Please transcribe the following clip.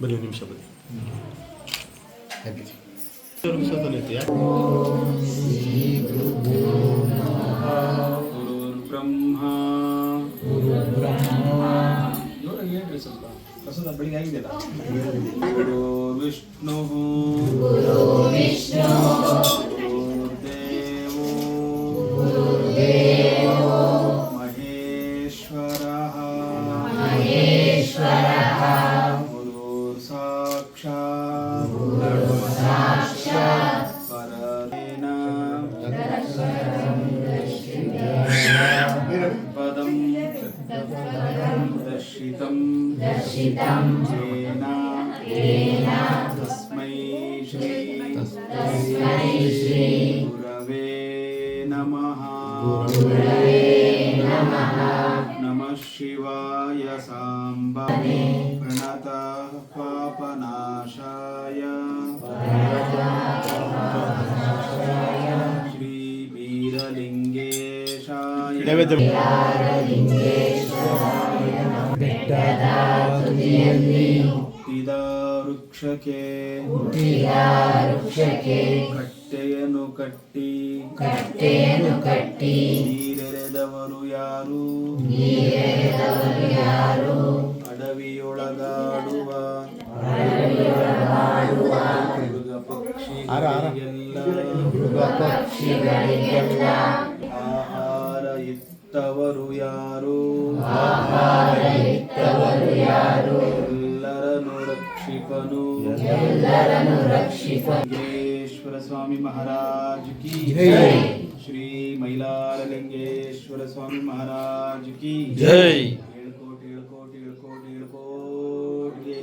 ಬನ್ನಿ ನಿಮಿಷ ಬನ್ನಿ. ಒಂದು ನಿಮಿಷ ತಾನೇ ಐತೆ ಯಾಕೆ ಗುರುರ್ಬ್ರಹ್ಮ ಜೋರಾಗಿ ಹೇಳ್ರಿ ಸ್ವಲ್ಪ ಪ್ರಸಾದ ಬೆಳಿಗ್ಗೆ ಆಗಿದೆಯಲ್ಲ ಗುರು ವಿಷ್ಣು ಗುರುರ್ದೇವೋ ಮಹೇಶ್ವರ ಗುರುರ್ ಸಾಕ್ಷಾತ್ ಪರಮೇನ ಪದಂ दर्शितं। येन तस्मै श्री गुरवे नमः। नमः। शिवाय साम्बवे प्रणतः पापनाशाय श्रीवीरलिङ्गेशाय। ನೈವೇದ್ಯ ಹುಟ್ಟಿದ ವೃಕ್ಷಕ್ಕೆ ಕಟ್ಟೆಯನ್ನು ಕಟ್ಟಿ ಕಟ್ಟೆಯನ್ನು ಕಟ್ಟಿ. ನೀರೆರೆದವರು ಯಾರು? ಅಡವಿಯೊಳಗಾಡುವ. ಮೃಗ ಪಕ್ಷಿಗಳಿಗೆಲ್ಲ ಆಹಾರ ಇತ್ತವರು ಯಾರು? ರಕ್ಷಿಪನು ಎಲ್ಲರನ್ನು ರಕ್ಷಿಸು ಲಿಂಗೇಶ್ವರ ಸ್ವಾಮಿ ಮಹಾರಾಜ್ ಕಿ ಜೈ ಶ್ರೀ ಮೈಲಾರ ಲಿಂಗೇಶ್ವರ ಸ್ವಾಮಿ ಮಹಾರಾಜ್ ಕಿ ಜೈ ಹೇಳ್ಕೋಟ್ ಹೇಳ್ಕೋಟ್ ಹೇಳ್ಕೋಟ್ ಹೇಳ್ಕೋಟ್ಗೆ